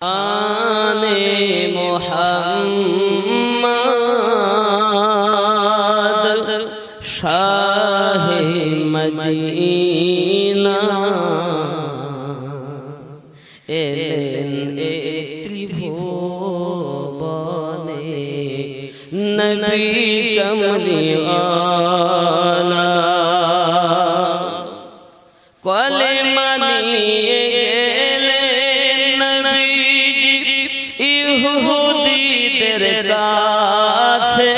আনে মোহাম্মদ শাহে মদিনা। এলেন এ ত্রিভুবনে নবী কমলিওয়ালা ইহুদিদের কাছে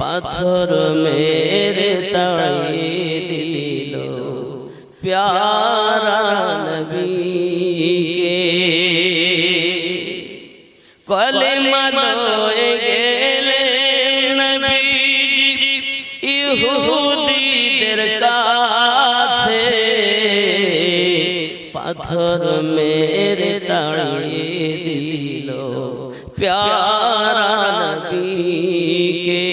পাথর মেরে তাড়িয়ে দিল প্যারা নবীকে। কলে মানয়ে গেলেন নবীজি ইহুদিদের পাথর মেরে তাড়িয়ে দিল প্যারা নবীকে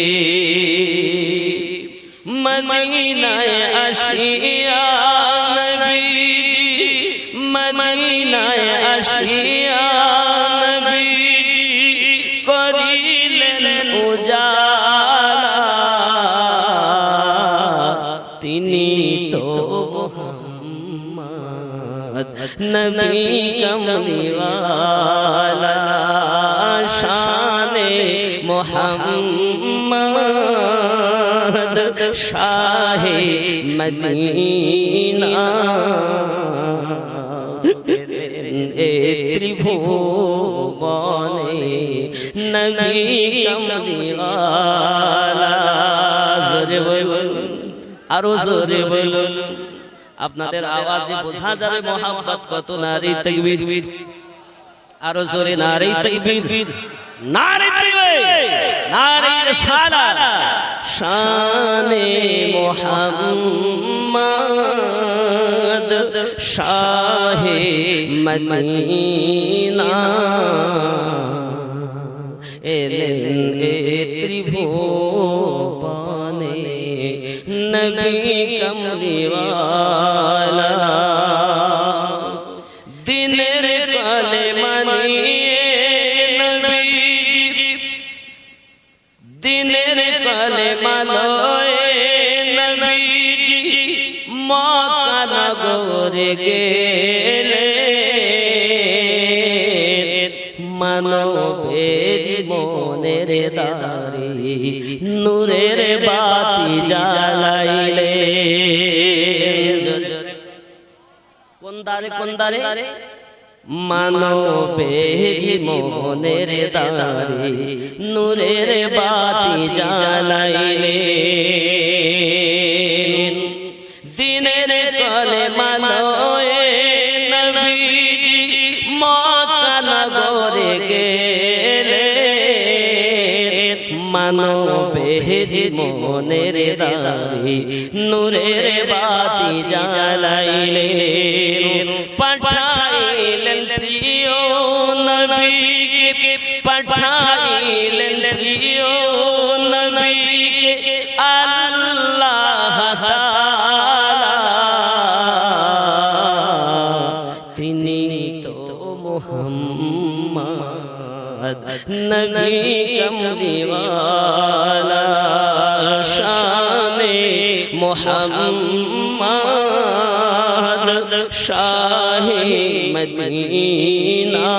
মদিনায় আসিয়া নবীজি মদিনায় আসিয়া নবীজি নবী কমলিওয়ালা শানে মোহাম্মদ শাহে মদিনা এ ত্রিভুবনে নবী কমলিওয়ালা জোরে বলুন আরও জোরে বলুন আপনাদের আওয়াজে বোঝা যাবে মোহাম্মত কত নারী তকবীর। আরও জোরে নারী তকবীর। নারী তকবীর। নারী শানে মোহাম্মদ শাহে মদিনা। নবী কমলিওয়ালা দিনের কালে মানিয়ে নবীজি দিনের কালে মালয়ে নবীজি মক্কা নগরে গেলে মানবের মনের দারি নূরের বাতি জ্বালাইলে। কোন দারে কোন দারে মানবের মনের দারে নূরের বাতি জ্বালাইলে। নগরে গেলে মনে মনের দাঁড়ি নূরের বাতি জ্বালাইলে মোহাম্মদ নবী কমলিওয়ালা শানে মোহাম্মদ শাহে মদিনা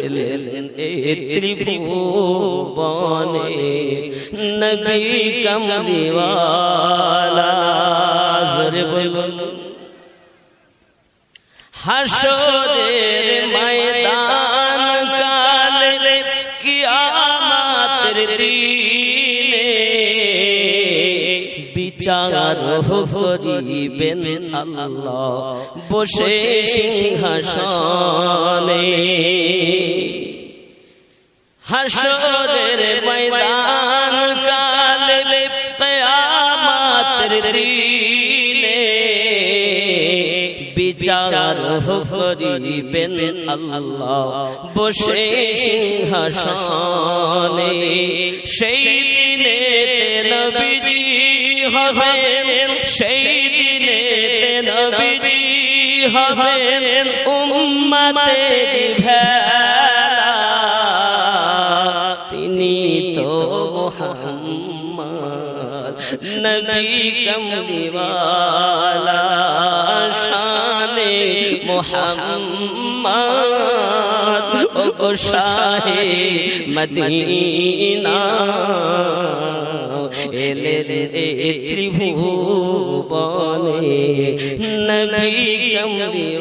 এলেন এ ত্রিভুবনে নবী কমলিওয়ালা জোরে বলুন হাসরের বিচার করিবেন আল্লাহ। বসে সিংহাসনে। হাসরের ময়দান কালে কিয়ামতের দিনে বিচার করিবেন আল্লাহ। বসে সিংহাসনে। সেই দিনে নবীজি হবে সেই দিনে নবীজি হবেন উম্মতের তিনি তো নবী কমলিওয়ালা। শানে মোহাম্মদ, ও শাহে মদিনা। এলেন এ ত্রিভুবনে নবী